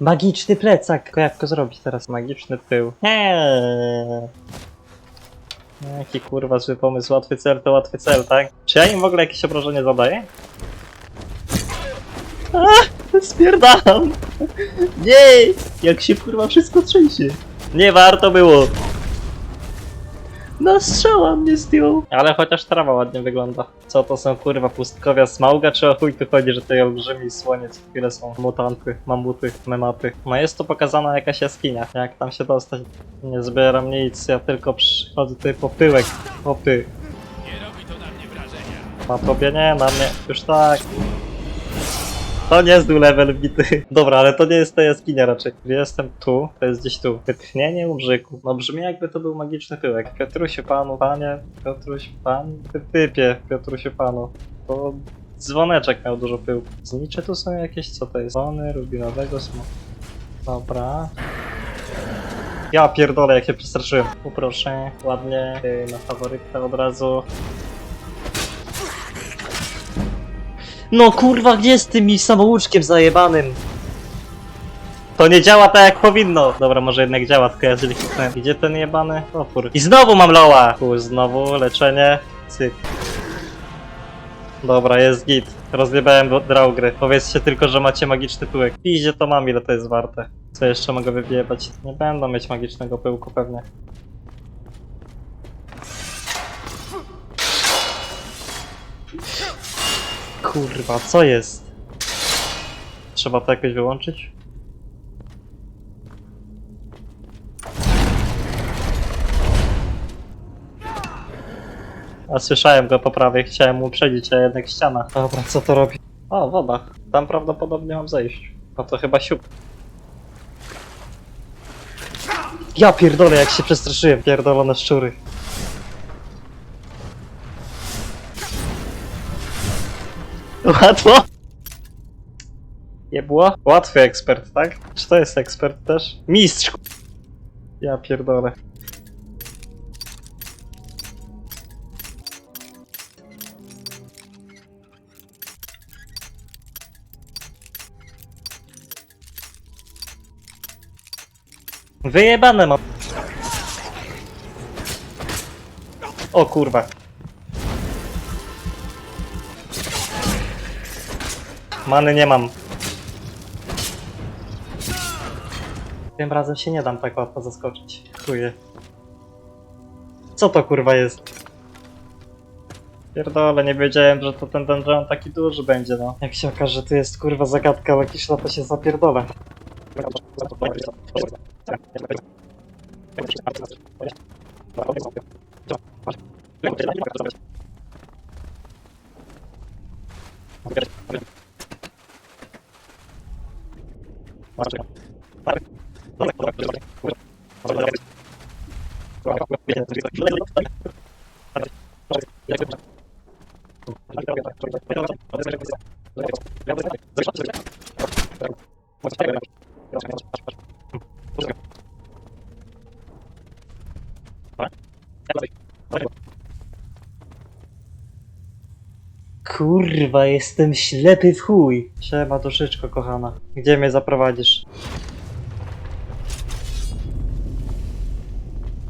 Magiczny plecak! Go zrobić teraz? Magiczny pył. Eee. Jaki kurwa zły pomysł, łatwy cel to łatwy cel, tak? Czy ja im w ogóle jakieś obrażenie zadaję? A, spierdalam! Nie! Jak się kurwa wszystko trzęsie! Nie warto było! No strzała mnie zdjął! Ale chociaż trawa ładnie wygląda. Co to są kurwa pustkowia smauga, czy o chuj tu chodzi, że tutaj olbrzymi słoniec, które są mutanty, mamuty, mematy. No jest tu pokazana jakaś jaskinia, jak tam się dostać. Nie zbieram nic, ja tylko przychodzę tutaj po pyłek, po py. Nie robi to na mnie wrażenia. Na tobie nie, na mnie już tak. To nie jest level bity. Dobra, ale to nie jest ta jaskinia raczej. Jestem tu, to jest gdzieś tu. Wytchnienie umrzyku. No brzmi jakby to był magiczny pyłek. Piotrusiu panu, panie, Piotruś pan, ty typie, Piotrusiu panu. To dzwoneczek miał dużo pyłku. Znicze tu są jakieś, co to jest? Dzwony rubinowego smoku. Dobra. Ja pierdolę, jak się przestraszyłem. Poproszę, ładnie, yy, na faworytę od razu. No kurwa, gdzie z tym samouczkiem zajebanym? To nie działa tak jak powinno. Dobra, może jednak działa, tylko ja źle. Gdzie ten jebany opór? I znowu mam loła! U, znowu leczenie. Cyk. Dobra, jest git. Rozjebałem draw gry. Powiedzcie tylko, że macie magiczny pyłek. Idzie to mam, ile to jest warte. Co jeszcze mogę wyjebać? Nie będą mieć magicznego pyłku pewnie. Kurwa, co jest? Trzeba to jakoś wyłączyć? A słyszałem go po prawej, chciałem mu uprzedzić, a jednak ściana. Dobra, co to robi? O, woda. Tam prawdopodobnie mam zejść. No to chyba siup. Ja pierdolę, jak się przestraszyłem. Pierdolone szczury. Łatwo? Nie było? Łatwy ekspert, tak? Czy to jest ekspert też? Mistrz! Ja pierdolę. Wyjebane mam. O kurwa. Many nie mam. Tym razem się nie dam tak łatwo zaskoczyć. Czuję. Co to kurwa jest? Pierdolę, nie wiedziałem, że to ten dungeon taki duży będzie, no. Jak się okaże, że jest kurwa zagadka Lakisza, to się zapierdolę. Gracias. Kurwa, jestem ślepy w chuj. Siema, duszyczko kochana. Gdzie mnie zaprowadzisz?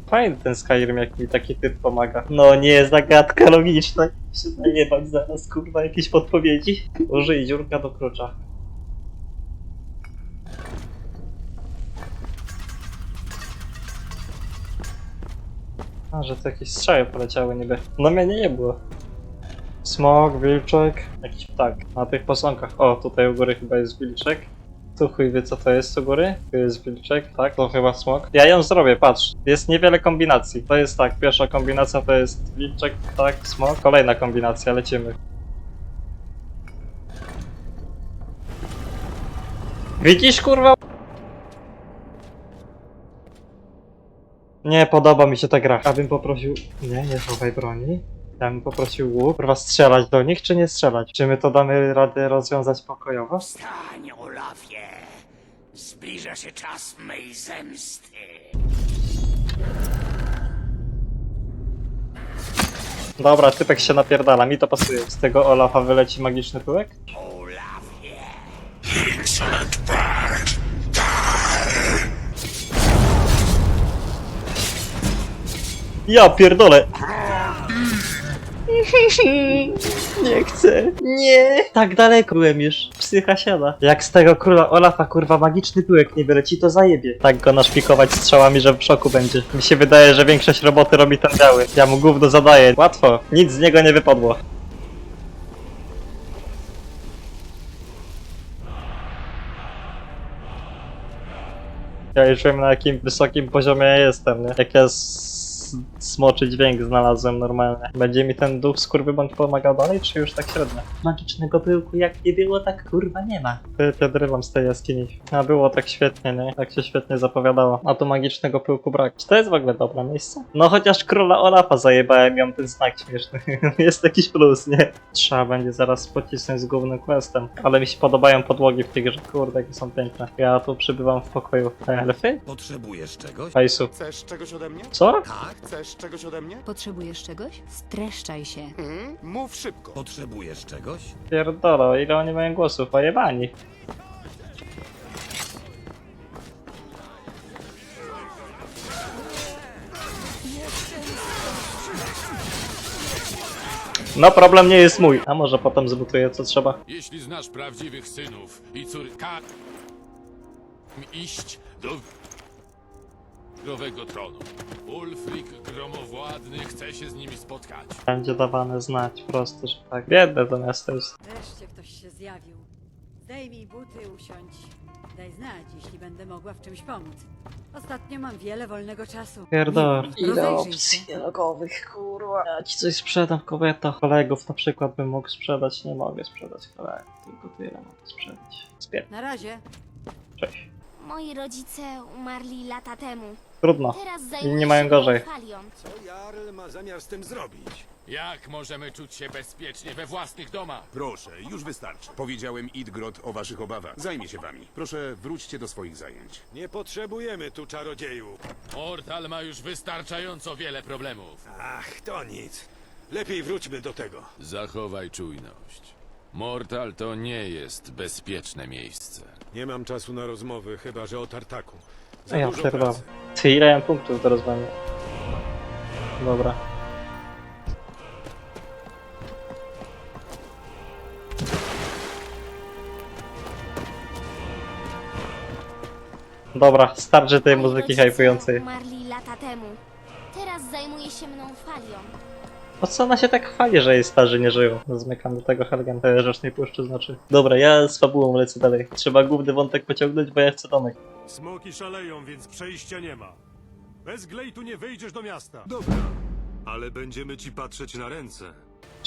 Fajny ten Skyrim, jak mi taki typ pomaga. No nie, zagadka logiczna. Się zajebać zaraz, kurwa, jakieś podpowiedzi. Użyj dziurka do klucza. A, że to jakieś strzały poleciały niby. No mnie nie było. Smok, wilczek, jakiś ptak. Na tych posąkach. O, tutaj u góry chyba jest wilczek. Tu chuj wie co to jest u góry. Tu jest wilczek, tak? To chyba smok. Ja ją zrobię, patrz. Jest niewiele kombinacji. To jest tak, pierwsza kombinacja to jest wilczek, tak, smok. Kolejna kombinacja, lecimy. Widzisz kurwa? Nie podoba mi się ta gra. Ja bym poprosił... Nie, nie chowaj broni. Ja bym poprosił łuk, kurwa strzelać do nich, czy nie strzelać? Czy my to damy radę rozwiązać pokojowo? Wstań, Olafie! Zbliża się czas mej zemsty. Dobra, typek się napierdala, mi to pasuje. Z tego Olafa wyleci magiczny pyłek? Olafie! Insect! Ja pierdolę! Nie chcę. Nie. Tak daleko byłem już. Psycha siada. Jak z tego króla Olafa kurwa magiczny pyłek nie wyleci, to zajebie. Tak go naszpikować strzałami, że w szoku będzie. Mi się wydaje, że większość roboty robi ten biały. Ja mu gówno zadaję. Łatwo. Nic z niego nie wypadło. Ja już wiem na jakim wysokim poziomie ja jestem, nie? Jak ja s- smoczy dźwięk znalazłem normalnie. Będzie mi ten duch skurwybądź pomagał dalej, czy już tak średnio? Magicznego pyłku jak nie było, tak kurwa nie ma. Ty, ty drywam z tej jaskini. A było tak świetnie, nie? Tak się świetnie zapowiadało. A tu magicznego pyłku brak. Czy to jest w ogóle dobre miejsce? No chociaż króla Olafa zajebałem, ją ten znak śmieszny. jest jakiś plus, nie? Trzeba będzie zaraz pocisnąć z głównym questem. Ale mi się podobają podłogi w tej grze. Kurde, jakie są piękne. Ja tu przybywam w pokoju. Elfy? Potrzebujesz czegoś? Fajsu. Chcesz czegoś ode mnie? Co? Tak. Chcesz czegoś ode mnie? Potrzebujesz czegoś? Streszczaj się. Mhm. Mów szybko. Potrzebujesz czegoś? Pierdolo, ile oni mają głosów? Pojebani. No problem nie jest mój. A może potem zbutuję co trzeba. Jeśli znasz prawdziwych synów i córka, iść do nowego tronu. Ulfric Gromowładny chce się z nimi spotkać. Będzie dawane znać prosto, że tak. Biedne to miasto jest. Wreszcie ktoś się zjawił. Zdejmij buty, usiądź. Daj znać, jeśli będę mogła w czymś pomóc. Ostatnio mam wiele wolnego czasu. Pierdol. Ile Rozejrzyj się. dialogowych, kurwa. Ja ci coś sprzedam, kobieta. Kolegów na przykład bym mógł sprzedać. Nie mogę sprzedać kolegów, tylko tyle mogę sprzedać. Spier... Na razie. Cześć. Moi rodzice umarli lata temu. Trudno. Teraz Inni zajmuję mają się gorzej. Falią. Co Jarl ma zamiar z tym zrobić? Jak możemy czuć się bezpiecznie we własnych domach? Proszę, już wystarczy. Powiedziałem Idgrod o waszych obawach. Zajmie się wami. Proszę, wróćcie do swoich zajęć. Nie potrzebujemy tu czarodziejów. Mortal ma już wystarczająco wiele problemów. Ach, to nic. Lepiej wróćmy do tego. Zachowaj czujność. Mortal to nie jest bezpieczne miejsce. Nie mam czasu na rozmowy, chyba że o tartaku. Za ja dużo pierdolę. pracy. Ty ile ja mam punktów do rozwania? Dobra. Dobra, starczy tej muzyki rodzice hypującej. Umarli lata temu. Teraz zajmuje się mną Falią. Po co ona się tak chwali, że jej starzy nie żyją? Zmykam do tego Helgen, tej rzecznej puszczy znaczy. Dobra, ja z fabułą lecę dalej. Trzeba główny wątek pociągnąć, bo ja chcę domek. Smoki szaleją, więc przejścia nie ma. Bez glejtu nie wejdziesz do miasta. Dobra, ale będziemy ci patrzeć na ręce.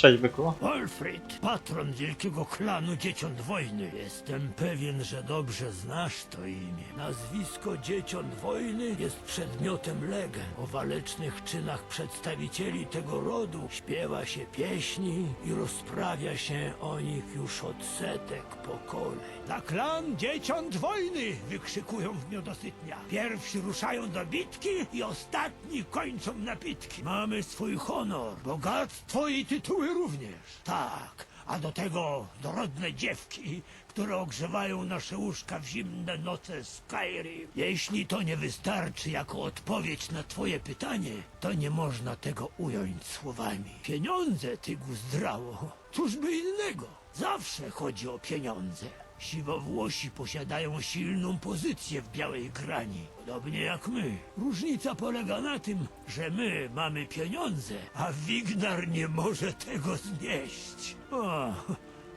Cześć byku. Wolfrid, patron wielkiego klanu Dzieciąt Wojny. Jestem pewien, że dobrze znasz to imię. Nazwisko Dzieciąt Wojny jest przedmiotem legend. O walecznych czynach przedstawicieli tego rodu śpiewa się pieśni i rozprawia się o nich już od setek pokoleń. Na klan Dzieciąt Wojny! wykrzykują w miodosytnia. Pierwsi ruszają do bitki i ostatni kończą napitki. Mamy swój honor, bogactwo i tytuły również. Tak, a do tego dorodne dziewki, które ogrzewają nasze łóżka w zimne noce Skyrim. Jeśli to nie wystarczy jako odpowiedź na twoje pytanie, to nie można tego ująć słowami. Pieniądze, ty guzdrało. Cóż by innego? Zawsze chodzi o pieniądze. Siwowłosi posiadają silną pozycję w białej grani, podobnie jak my. Różnica polega na tym, że my mamy pieniądze, a Wignar nie może tego znieść. O,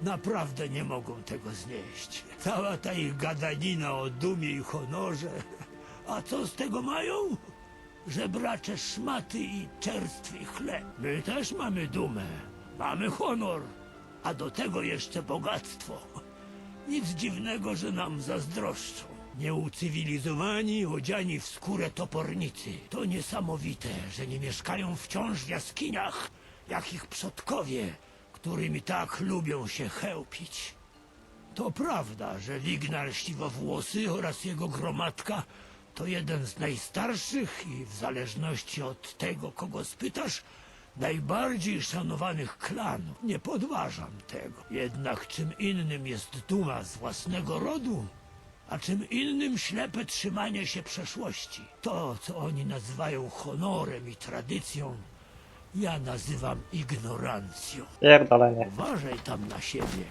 naprawdę nie mogą tego znieść. Cała ta ich gadanina o dumie i honorze. A co z tego mają? Żebracze szmaty i czerstwy chleb. My też mamy dumę, mamy honor, a do tego jeszcze bogactwo. Nic dziwnego, że nam zazdroszczą. Nieucywilizowani, odziani w skórę topornicy. To niesamowite, że nie mieszkają wciąż w jaskiniach, jak ich przodkowie, którymi tak lubią się chełpić. To prawda, że Wignar Siwowłosy oraz jego gromadka to jeden z najstarszych i w zależności od tego, kogo spytasz, najbardziej szanowanych klanów. Nie podważam tego. Jednak czym innym jest duma z własnego rodu, a czym innym ślepe trzymanie się przeszłości. To, co oni nazywają honorem i tradycją, ja nazywam ignorancją. Pierdolenie. Uważaj tam na siebie.